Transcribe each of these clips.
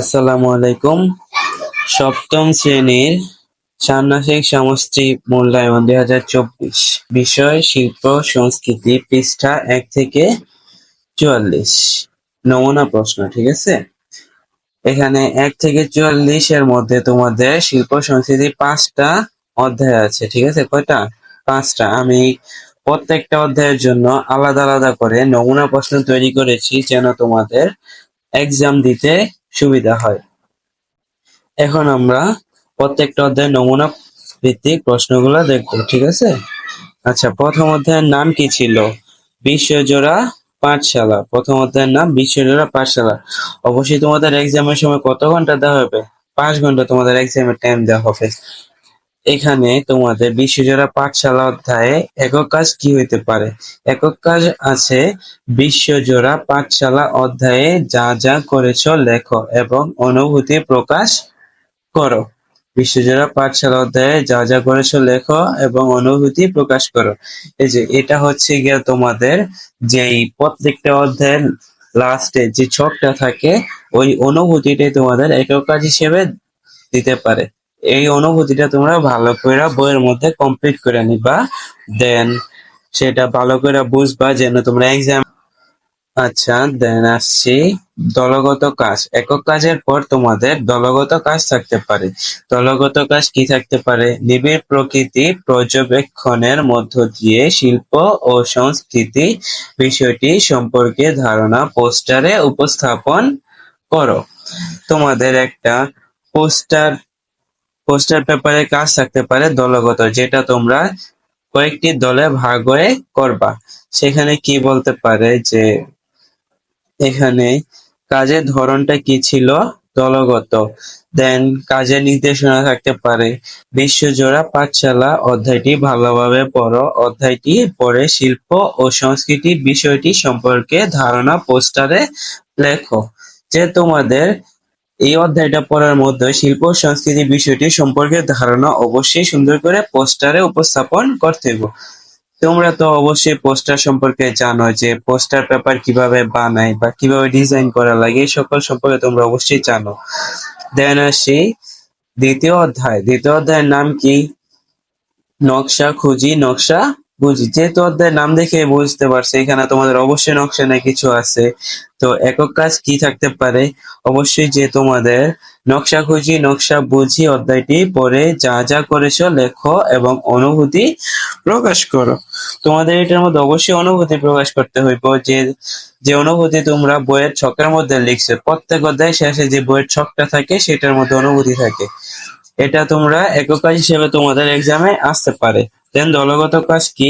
আসসালামু আলাইকুম। সপ্তম শ্রেণির ষান্মাসিক সমষ্টি মূল্যায়ন দুই হাজার চব্বিশ। বিষয়, শিল্প, সংস্কৃতি, পৃষ্ঠা এক থেকে চুয়াল্লিশ। নমুনা প্রশ্ন, ঠিক আছে? এখানে এক থেকে চুয়াল্লিশ এর মধ্যে তোমাদের শিল্প, সংস্কৃতি পাঁচটা অধ্যায় আছে, ঠিক আছে? কয়টা? পাঁচটা। আমি প্রত্যেকটা অধ্যায়ের জন্য আলাদা আলাদা করে নমুনা প্রশ্ন তৈরি করেছি যেন তোমাদের এক্সাম দিতে সুবিধা হয়। এখন আমরা প্রত্যেকটা অধ্যায় নমুনা ভিত্তিক প্রশ্নগুলো দেখব, ঠিক আছে? আচ্ছা প্রথম অধ্যায়ের নাম কি ছিল? বিশ্বজোড়া পাঠশালা। প্রথম অধ্যায়ের নাম বিশ্বজোড়া পাঠশালা। অবশ্যই তোমাদের এক্সামের সময় কত ঘণ্টা দেওয়া হবে? পাঁচ ঘণ্টা তোমাদের এক্সামের টাইম দেওয়া হবে। এখানে তোমাদের বিশ্বজোড়া পাঠশালা অধ্যায়ে একক কাজ কি হইতে পারে? একক কাজ আছে বিশ্বজোড়া পাঠশালা অধ্যায়ে যা যা করেছ লেখো এবং অনুভূতি প্রকাশ করো। বিশ্বজোড়া পাঠশালা অধ্যায়ে যা যা করেছ লেখো এবং অনুভূতি প্রকাশ করো। এই যে, এটা হচ্ছে গিয়ে তোমাদের যেই প্রত্যেকটা অধ্যায়ের লাস্টে যে ছকটা থাকে, ওই অনুভূতিটাই তোমাদের একক কাজ হিসেবে দিতে পারে। এই অনুভূতিটা তোমরা ভালো করে বইয়ের মধ্যে কমপ্লিট করে নিবা। দেন সেটা ভালো করে বুঝবা যেন তোমরা এক্সাম আচ্ছা দেন আসছি। দলগত কাজ, একক কাজের পর তোমাদের দলগত কাজ থাকতে পারে। দলগত কাজ কি থাকতে পারে? নিবিড় প্রকৃতি পর্যবেক্ষণের মধ্য দিয়ে শিল্প ও সংস্কৃতি বিষয়টি সম্পর্কে ধারণা পোস্টারে উপস্থাপন করো। তোমাদের একটা পোস্টার পোস্টার পেপারে কাজ থাকতে পারে দলগত, যেটা তোমরা কয়েকটি দলে ভাগ হয়ে করবা। সেখানে কি বলতে পারে যে, এখানে কাজের ধরনটা কি ছিল দলগত? দেন কাজের নির্দেশনা থাকতে পারে, বিশ্বজোড়া পাঠশালা, অধ্যায়টি ভালোভাবে পড়ো, অধ্যায়টি পড়ে শিল্প ও সংস্কৃতি বিষয়টি সম্পর্কে ধারণা পোস্টারে লেখো, যে তোমাদের এই অধ্যায়টা পড়ার মধ্যে শিল্প সংস্কৃতি বিষয়টি সম্পর্কে ধারণা অবশ্যই সুন্দর করে পোস্টারে উপস্থাপন করতে হবে তোমরা তো অবশ্যই পোস্টার সম্পর্কে জানো যে পোস্টার পেপার কীভাবে বানায় বা কীভাবে ডিজাইন করা লাগে, এই সকল সম্পর্কে তোমরা অবশ্যই জানো। দেন আসি দ্বিতীয় অধ্যায়। দ্বিতীয় অধ্যায়ের নাম কি? নকশা খুঁজি, নকশা বুঝি যেহেতু অধ্যায়ের নাম দেখে বুঝতে পারছি, এখানে তোমাদের অবশ্যই নকশা না কিছু আছে। তো একক কাজ কি থাকতে পারে? অবশ্যই যে তোমাদের নকশা খুঁজি, নকশা বুঝি অধ্যায়টি পরে যা যা করেছ, লেখো এবং অনুভূতি প্রকাশ করো। তোমাদের এটার মধ্যে অবশ্যই অনুভূতি প্রকাশ করতে হইব, যে যে অনুভূতি তোমরা বইয়ের ছকের মধ্যে লিখছো, প্রত্যেক অধ্যায় শেষে যে বইয়ের ছকটা থাকে, সেটার মধ্যে অনুভূতি থাকে। এটা তোমরা একক কাজ হিসেবে তোমাদের এক্সামে আসতে পারে। দেন দলগত কাজ কি?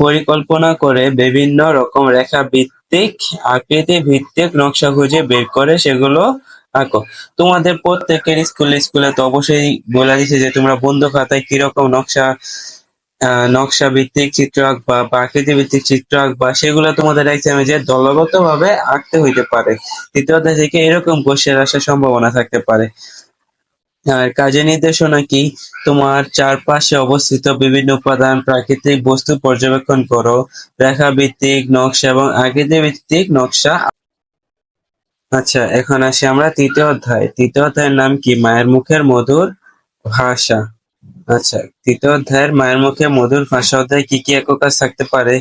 পরিকল্পনা করে বিভিন্ন রকম রেখা ভিত্তিক আকৃতি ভিত্তিক নকশা খুঁজে বের করে সেগুলো আঁকো। তোমাদের প্রত্যেকের স্কুলে স্কুলে তো অবশ্যই বলে দিছে যে তোমরা বন্ধু খাতায় কীরকম নকশা নকশা ভিত্তিক চিত্র আঁকবা বা আকৃতি ভিত্তিক চিত্র আঁকবা সেগুলো তোমাদের এক্সামে যে দলগত ভাবে আঁকতে হইতে পারে। তৃতীয় থেকে এরকম কোশ্চেন আসার সম্ভাবনা থাকতে পারে? আর কাজের নির্দেশনা কি? তোমার চারপাশে অবস্থিত বিভিন্ন উপাদান, প্রাকৃতিক বস্তু পর্যবেক্ষণ করো। রেখা ভিত্তিক নকশা এবং আকৃতি ভিত্তিক নকশা। আচ্ছা এখন আসি আমরা তৃতীয় অধ্যায়। তৃতীয় অধ্যায়ের নাম কি? মায়ের মুখের মধুর ভাষা। আচ্ছা তৃতীয় অধ্যায়ের মায়ের মুখে মধুর ভাষা অধ্যায় কি কি একক কাজ থাকতে পারে?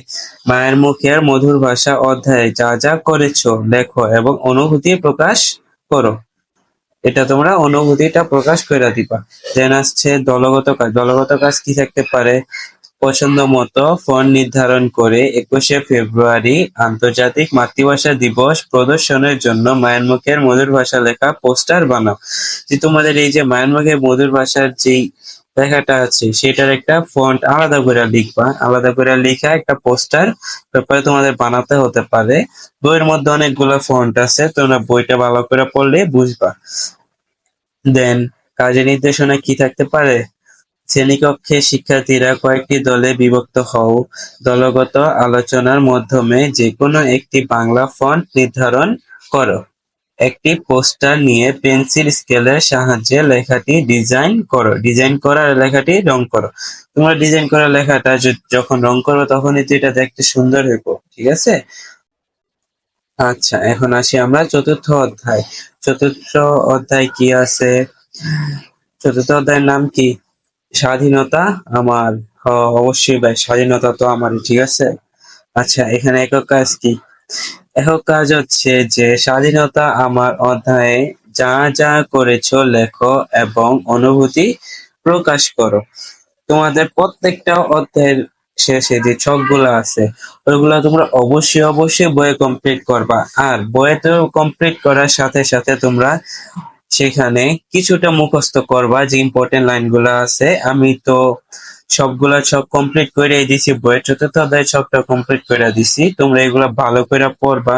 মায়ের মুখের মধুর ভাষা অধ্যায়ে যা যা করেছ, লেখো এবং অনুভূতি প্রকাশ করো। এটা তোমরা অনুভূতিটা প্রকাশ করে দিবা। দেন আসছে দলগত কাজ। দলগত কাজ কি থাকতে পারে? পছন্দ মতো ফোন নির্ধারণ করে একুশে ফেব্রুয়ারি আন্তর্জাতিক মাতৃভাষা দিবস প্রদর্শনের জন্য মায়ানমুখের মধুর ভাষা লেখা পোস্টার বানাও। যে তোমাদের এই যে মায়ানমুখের মধুর ভাষার যেই লেখাটা আছে, সেটার একটা ফন্ট আলাদা করে লিখবা। আলাদা করে লিখা একটা পোস্টার ব্যাপারে তোমাদের বানাতে হতে পারে। বইয়ের মধ্যে অনেকগুলো ফন্ট আছে, তোমরা বইটা ভালো করে পড়লে বুঝবা। দেন কাজের নির্দেশনা কি থাকতে পারে? শ্রেণীকক্ষে শিক্ষার্থীরা কয়েকটি দলে বিভক্ত হও। দলগত আলোচনার মাধ্যমে যে কোনো একটি বাংলা ফন্ট নির্ধারণ করো। একটি পোস্টার নিয়ে পেন্সিল স্কেলের সাহায্যে লেখাটি ডিজাইন করো। ডিজাইন করা লেখাটি রং করো। তোমরা ডিজাইন করা লেখাটা যখন রং করো তখনই তো এটা দেখতে সুন্দর হইব ঠিক আছে? আচ্ছা এখন আসি আমরা চতুর্থ অধ্যায়। চতুর্থ অধ্যায় কি আছে? চতুর্থ অধ্যায়ের নাম কি? স্বাধীনতা আমার। হ, অবশ্যই ভাই স্বাধীনতা তো আমারই ঠিক আছে? আচ্ছা এখানে একক কাজ কি? একক কাজ হচ্ছে যে স্বাধীনতা আমার অধ্যায়ে যা যা করেছ, লেখো এবং অনুভূতি প্রকাশ করো। তোমাদের প্রত্যেকটা অধ্যায়ের শেষে যে ছকগুলো আছে ওইগুলো তোমরা অবশ্যই অবশ্যই বইয়ে কমপ্লিট করবা। আর বইয়ে তো কমপ্লিট করার সাথে সাথে তোমরা সেখানে কিছুটা মুখস্থ করবা যে ইম্পর্টেন্ট লাইনগুলো আছে। আমি তো সবগুলা সব কমপ্লিট করে দিছি বইয়ের চতুর্থ অধ্যায় সবটা কমপ্লিট করে দিছি। তোমরা এগুলো ভালো করে পড়বা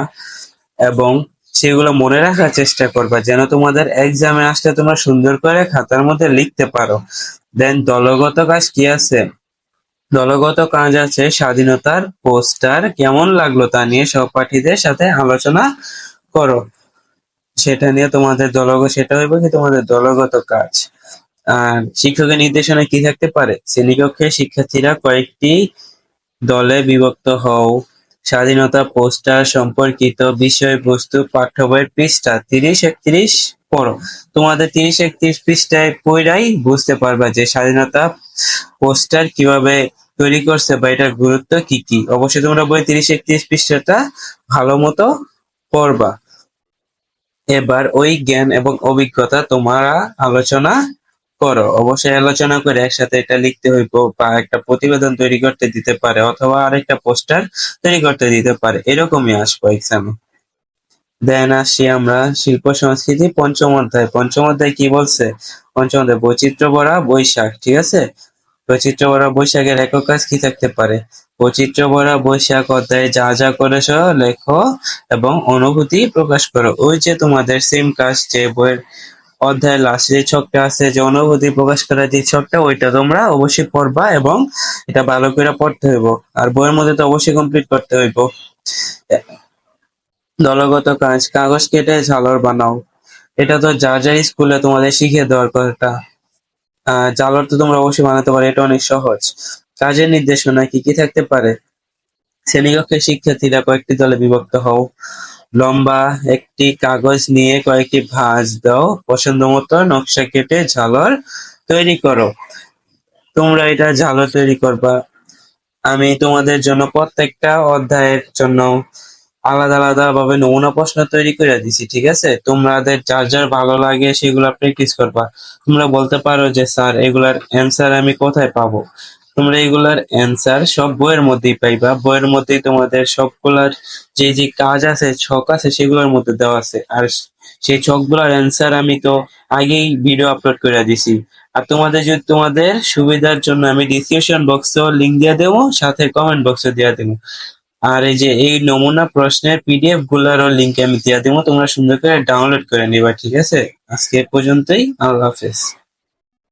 এবং সেগুলো মনে রাখার চেষ্টা করবা, যেন তোমাদের এক্সামে আসলে তোমরা সুন্দর করে খাতার মধ্যে লিখতে পারো। দেন দলগত কাজ কি আছে? দলগত কাজ আছে স্বাধীনতার পোস্টার, কেমন লাগল তা নিয়ে সহপাঠীদের সাথে আলোচনা করো। সেটা নিয়ে তোমাদের দলগত সেটা হইবে কি তোমাদের দলগত কাজ। শিক্ষকের নির্দেশনা কি থাকতে পারে? শ্রেণীকক্ষে শিক্ষার্থীরা কয়েকটি দলে বিভক্ত হও। স্বাধীনতা পোস্টার সম্পর্কিত বিষয়বস্তু, পাঠ্য বইয়ের পৃষ্ঠা, তিরিশ একত্রিশ পড়ো। তোমাদের তিরিশ একত্রিশ পৃষ্ঠায় পড়াই বুঝতে পারবা যে স্বাধীনতা পোস্টার কীভাবে তৈরি করছে বা এটার গুরুত্ব কি কি। অবশ্যই তোমরা বই তিরিশ একত্রিশ পৃষ্ঠাটা ভালো মতো পড়বা। এবার ওই জ্ঞান এবং অভিজ্ঞতা তোমরা আলোচনা করো। অবশ্যই আলোচনা করে একসাথে এটা লিখতে হইব বা একটা প্রতিবেদন তৈরি করতে দিতে পারে অথবা আরেকটা পোস্টার তৈরি করতে দিতে পারে। এরকমই আসব এক্সামে দেন আসি আমরা শিল্প সংস্কৃতি পঞ্চম অধ্যায়। পঞ্চম অধ্যায় কি বলছে? পঞ্চম অধ্যায়, বৈচিত্র্য ভরা বৈশাখ, ঠিক আছে? বৈচিত্র্য ভরা বৈশাখের একক কাজ কি থাকতে পারে? বৈচিত্র্য ভরা বৈশাখ অধ্যায়ে যা যা করেছ, লেখো এবং অনুভূতি প্রকাশ করো। ওই যে তোমাদের সেম কাজ যে বইয়ের অধ্যায়ের লাস্ট যে ছকটা আছে, যে অনুভূতি প্রকাশ করা যে ছকটা ওইটা তোমরা অবশ্যই পড়বা এবং এটা ভালো করে পড়তে হইব। আর বইয়ের মধ্যে তো অবশ্যই কমপ্লিট করতে হইব। দলগত কাজ, কাগজ কেটে ঝালর বানাও। এটা তো যা যার স্কুলে তোমাদের শিখিয়ে দেওয়ার কথা আহ জালর তো তোমরা অবশ্যই বানাতে পারো, এটা অনেক সহজ। কাজের নির্দেশনা কি কি থাকতে পারে? শ্রেণীকক্ষের শিক্ষার্থীরা কয়েকটি দলে বিভক্ত হও। লম্বা একটি কাগজ নিয়ে কয়েকটি ভাঁজ দাও। পছন্দ মতো নকশা কেটে ঝালর তৈরি করো। তোমরা এটা ঝালর তৈরি করবা। আমি তোমাদের জন্য প্রত্যেকটা অধ্যায়ের জন্য আলাদা আলাদা ভাবে নমুনা প্রশ্ন তৈরি করে দিছি, ঠিক আছে? তোমাদের যার যার ভালো লাগে সেগুলো প্র্যাকটিস করবা। তোমরা বলতে পারো যে, স্যার, এগুলার অ্যান্সার আমি কোথায় পাবো? তোমরা এগুলার অ্যান্সার সব বইয়ের মধ্যেই পাইবা। বইয়ের মধ্যেই তোমাদের সবগুলার যে যে কাজ আছে, ছক আছে, সেগুলোর মধ্যে দেওয়া আছে। আর সেই ছকগুলোর অ্যান্সার আমি তো আগেই ভিডিও আপলোড করে দিছি। আর তোমাদের যদি তোমাদের সুবিধার জন্য আমি ডিসক্রিপশন বক্সেও লিংক দিয়ে দেবো, সাথে কমেন্ট বক্সে দিয়ে দেবো। আর এই যে, এই নমুনা প্রশ্নের পিডিএফ গুলারও লিঙ্ক আমি দিয়ে দেবো। তোমরা সুন্দর করে ডাউনলোড করে নিবা, ঠিক আছে? আজকে পর্যন্তই। আল্লাহ হাফেজ।